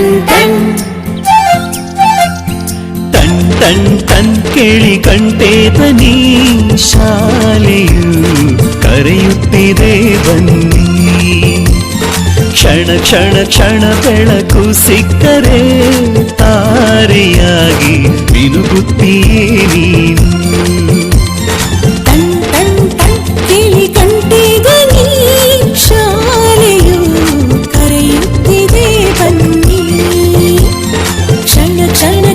ಟಣ್ ಟಣ್ ಟಣ್ ಕೇಳಿ ಟಣ್ ತನಿ ಕಂಠೇದನಿ ಶಾಲೆಯು ಕರೆಯುತ್ತಿದೆ ಬನ್ನಿ. ಕ್ಷಣ ಕ್ಷಣ ಕ್ಷಣ ಬೆಳಕು ಸಿಕ್ಕರೆ ತಾರೆಯಾಗಿ ಬಿರುಗುತ್ತೀಯೇ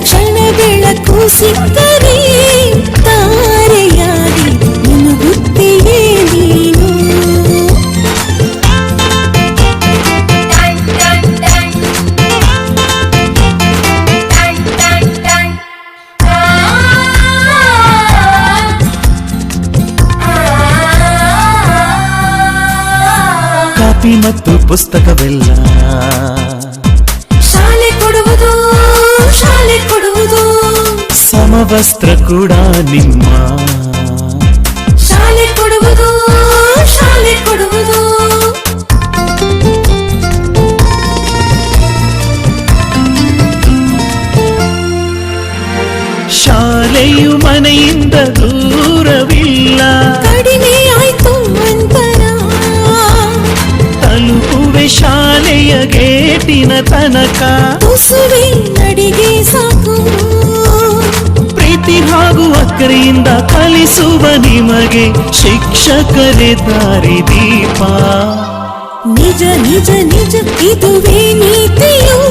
ಕ್ಷಣ ಕ್ಷಣ ಬೆಳಕು ಸಿಕ್ಕರೆ ತಾರೆಯಾಗಿ ಮುನುಗುತ್ತೀಯೇ ನೀನು. ಕಾಪಿ ಮತ್ತು ಪುಸ್ತಕವೆಲ್ಲ ಶಾಲೆ ಕೊಡುವುದು ಸಮವಸ್ತ್ರ ಕೂಡ ನಿಮ್ಮ. ಶಾಲೆ ಕೊಡುವುದು ಶಾಲೆ ಕೊಡುವುದು. ಶಾಲೆಯು ಮನೆಯಿಂದ ದೂರವಿಲ್ಲ. ಕಡಿಮೆ ಆಯ್ತು ಅಂತರ ತಲುಪುವೆ ಶಾಲೆಯ ಗೇಟಿನ ತನಕ. ನಡಿಗೆ ಹಾಗೂ ಅಕ್ಕರೆಯಿಂದ ಕಲಿಸುವ ನಿಮಗೆ ಶಿಕ್ಷಕರೇ ದಾರಿ ದೀಪ. ನಿಜ ನಿಜ ನಿಜ ಇದುವೇ ನೀತಿಯು.